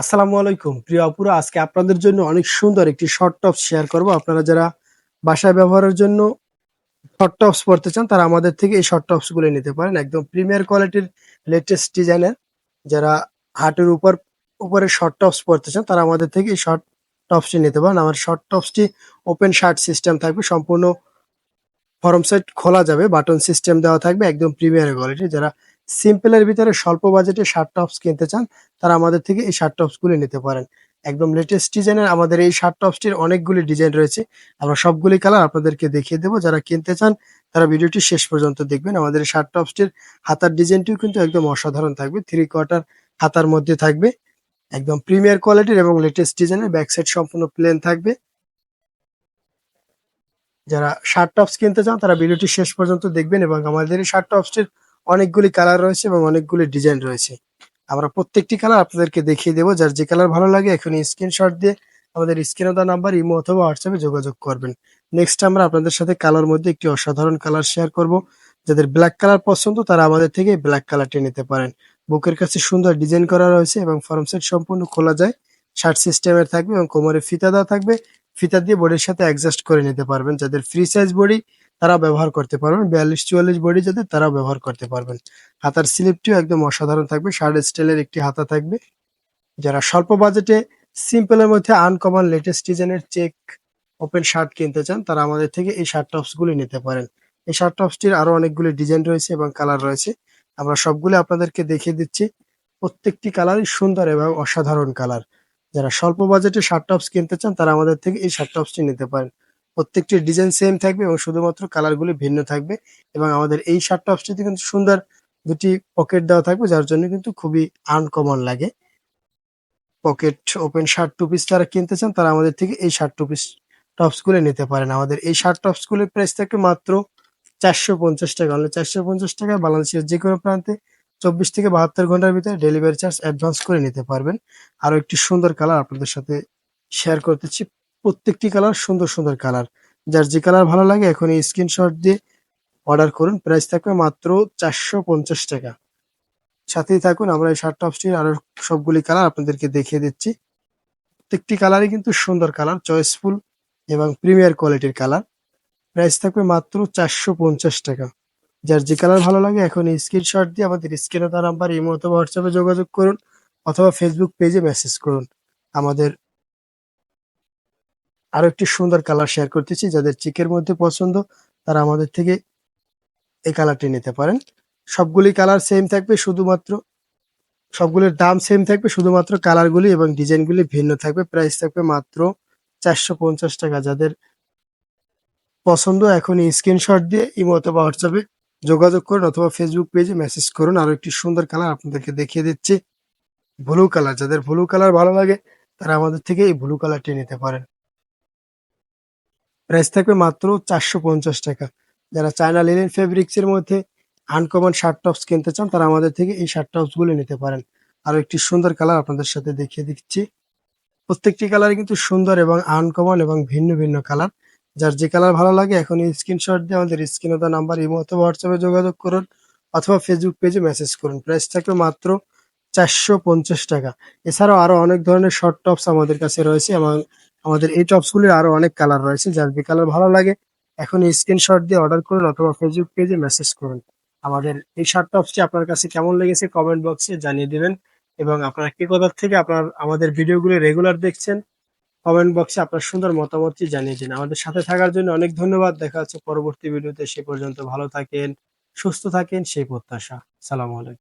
আসসালামু আলাইকুম। প্রিয় আপুরা, আজকে আপনাদের জন্য অনেক সুন্দর একটি শর্ট টপস শেয়ার করব। আপনারা যারা বাসায় ব্যবহারের জন্য শর্ট টপস পড়তে চান, তারা আমাদের থেকে এই শর্ট টপসগুলো নিতে পারেন। একদম প্রিমিয়ার কোয়ালিটির লেটেস্ট ডিজাইনের যারা হাটের উপর, উপরে শর্ট টপস পড়তে চান, তারা আমাদের থেকে এই শর্ট টপসটি নিতে পারেন। আমার শর্ট টপসটি ওপেন শার্ট সিস্টেম থাকবে, সম্পূর্ণ ফরম সেট খোলা যাবে বাটন সিস্টেম দেওয়া থাকবে, একদম প্রিমিয়ার কোয়ালিটি যারা সিম্পলের ভিতরে স্বল্প বাজেটে শার্ট টপস কিনতে চান, তারা আমাদের থেকে এই শার্ট টপসগুলি নিতে পারেন। একদম লেটেস্ট ডিজাইনের আমাদের এই শার্ট টপসটির অনেকগুলি ডিজাইন রয়েছে। আমরা সবগুলি কালার আপনাদেরকে দেখিয়ে দেবো। যারা কিনতে চান, তারা ভিডিওটি শেষ পর্যন্ত দেখবেন। আমাদের এই শার্ট টপসটির হাতার ডিজাইনটিও কিন্তু একদম অসাধারণ থাকবে। থ্রি কোয়ার্টার হাতার মধ্যে থাকবে। একদম প্রিমিয়ার কোয়ালিটির এবং লেটেস্ট ডিজাইনের ব্যাক সাইড সম্পূর্ণ প্লেন থাকবে। যারা শার্ট টপস কিনতে চান, তারা ভিডিওটি শেষ পর্যন্ত দেখবেন এবং আমাদের এই শার্ট টপসটির অনেকগুলি কালার রয়েছে এবং অনেকগুলি ডিজাইন রয়েছে। আমরা প্রত্যেকটি কালার আপনাদেরকে দেখিয়ে দেবো। যার যে কালার ভালো লাগে এখন স্ক্রিনশট দিয়ে আমাদের স্ক্রিনে দেওয়া নাম্বার ইমো অথবা হোয়াটসঅ্যাপে যোগাযোগ করবেন। নেক্সট আমরা আপনাদের সাথে কালার মধ্যে একটি অসাধারণ কালার শেয়ার করব। যাদের ব্ল্যাক কালার পছন্দ, তারা আমাদের থেকে ব্ল্যাক কালারটি নিতে পারেন। বুকের কাছে সুন্দর ডিজাইন করা রয়েছে এবং ফর্ম সেট সম্পূর্ণ খোলা যায়। শার্ট সিস্টেমের থাকবে এবং কোমরে ফিতা দেওয়া থাকবে। ফিতা দিয়ে বডির সাথে অ্যাডজাস্ট করে নিতে পারবেন। যাদের ফ্রি সাইজ বডি তারা ব্যবহার করতে পারবেন। বিয়াল্লিশ চুয়াল্লিশ বডি যাতে তারা ব্যবহার করতে পারবেন। হাতার স্লিপটিও একদম অসাধারণ থাকবে। শার্ট স্টাইলের একটি হাতা থাকবে। যারা স্বল্প বাজেটে সিম্পলের মধ্যে আনকমন লেটেস্ট ডিজাইনের চেক ওপেন শার্ট কিনতে চান, তারা আমাদের থেকে এই শার্ট টপস গুলি নিতে পারেন। এই শার্ট টপসটির আরও অনেকগুলি ডিজাইন রয়েছে এবং কালার রয়েছে। আমরা সবগুলি আপনাদেরকে দেখিয়ে দিচ্ছি। প্রত্যেকটি কালারই সুন্দর এবং অসাধারণ কালার যারা স্বল্প বাজেটে শার্ট টপস কিনতে চান, তারা আমাদের থেকে এই শার্ট টপসটি নিতে পারেন। প্রত্যেকটির ডিজাইন সেম থাকবে এবং শুধুমাত্র কালারগুলি ভিন্ন থাকবে এবং আমাদের এই শার্ট টপসটিতে কিন্তু সুন্দর দুটি পকেট দেওয়া থাকবে, যার জন্য কিন্তু খুবই আনকমন লাগে। Pocket open shirt two piece যারা কিনতে চান, তারা আমাদের থেকে এই শার্ট টু পিস টপসগুলো নিতে পারেন। আমাদের এই শার্ট টপসগুলোর প্রাইস থাকবে মাত্র চারশো পঞ্চাশ টাকা। হলে চারশো পঞ্চাশ টাকা বাংলাদেশের যে কোনো প্রান্তে চব্বিশ থেকে বাহাত্তর ঘণ্টার ভিতরে ডেলিভারি চার্জ অ্যাডভান্স করে নিতে পারবেন। আরও একটি সুন্দর কালার আপনাদের সাথে শেয়ার করতেছি। প্রত্যেকটি কালার সুন্দর সুন্দর কালার। যার যে কালার ভালো লাগে এখন এই স্ক্রিনশট দিয়ে অর্ডার করুন। প্রাইস থাকবে মাত্র চারশো পঞ্চাশ টাকা। সাথেই থাকুন, আমরা এই শার্ট টপসটির আরও সবগুলি কালার আপনাদেরকে দেখিয়ে দিচ্ছি। প্রত্যেকটি কালারই কিন্তু সুন্দর কালার চয়েসফুল এবং প্রিমিয়ার কোয়ালিটির কালার। প্রাইস থাকবে মাত্র চারশো পঞ্চাশ টাকা। যার যে কালার ভালো লাগে এখন স্ক্রিনশট দিয়ে আমাদের স্ক্রিনে তার নাম্বার ইমো অথবা হোয়াটসঅ্যাপে যোগাযোগ করুন অথবা ফেসবুক পেজে মেসেজ করুন। আমাদের আরও একটি সুন্দর কালার শেয়ার করতেছি। যাদের চিকের মধ্যে পছন্দ, তারা আমাদের থেকে এই কালারটি নিতে পারেন। সবগুলি কালার সেম থাকবে, শুধুমাত্র সবগুলির দাম সেম থাকবে, শুধুমাত্র কালারগুলি এবং ডিজাইনগুলি ভিন্ন থাকবে। প্রাইস থাকবে মাত্র চারশো পঞ্চাশ টাকা। যাদের পছন্দ, এখন স্ক্রিনশট দিয়ে ইমো অথবা হোয়াটসঅ্যাপে যোগাযোগ করুন অথবা ফেসবুক পেজে মেসেজ করুন। আরও একটি সুন্দর কালার আপনাদেরকে দেখিয়ে দিচ্ছি। ব্লু কালার যাদের ব্লু কালার ভালো লাগে, তারা আমাদের থেকে এই ব্লু কালারটি নিতে পারেন। প্রাইস থাকবে মাত্র চারশো পঞ্চাশ টাকা। যারা চায়না লিনেন ফেব্রিক্স এর মধ্যে আনকমন শার্ট টপস কিনতে চান, তারা আমাদের থেকে এই শার্ট টপসগুলো নিতে পারেন। আরও একটি সুন্দর কালার আপনাদের সাথে দেখিয়ে দিচ্ছি। প্রত্যেকটি কালার কিন্তু সুন্দর এবং আনকমন এবং ভিন্ন ভিন্ন কালার যার যে কালার ভালো লাগে, এখন স্ক্রিনশট দিয়ে আমাদের স্ক্রিনে দেওয়া নাম্বার ইমো অথবা হোয়াটসঅ্যাপে যোগাযোগ করুন অথবা ফেসবুক পেজে মেসেজ করুন। প্রাইস থাকবে মাত্র চারশো পঞ্চাশ টাকা। এছাড়াও আরও অনেক ধরনের শর্ট টপস আমাদের কাছে রয়েছে এবং আমাদের এই টপস গুলির আরও অনেক কালার রয়েছে, যার যে কালার ভালো লাগে, এখন স্ক্রিনশট দিয়ে অর্ডার করুন অথবা ফেসবুক পেজে মেসেজ করুন। আমাদের এই শার্ট টপসটি আপনার কাছে কেমন লেগেছে কমেন্ট বক্সে জানিয়ে দিবেন এবং আপনারা কে কোথা থেকে আপনার, আমাদের ভিডিওগুলো রেগুলার দেখছেন কমেন্ট বক্সে আপনার সুন্দর মতামতটি জানিয়ে দিন। আমাদের সাথে থাকার জন্য অনেক ধন্যবাদ, দেখা হচ্ছে পরবর্তী ভিডিওতে সে পর্যন্ত ভালো থাকেন, সুস্থ থাকেন, সেই প্রত্যাশা। সালাম আলাইকুম।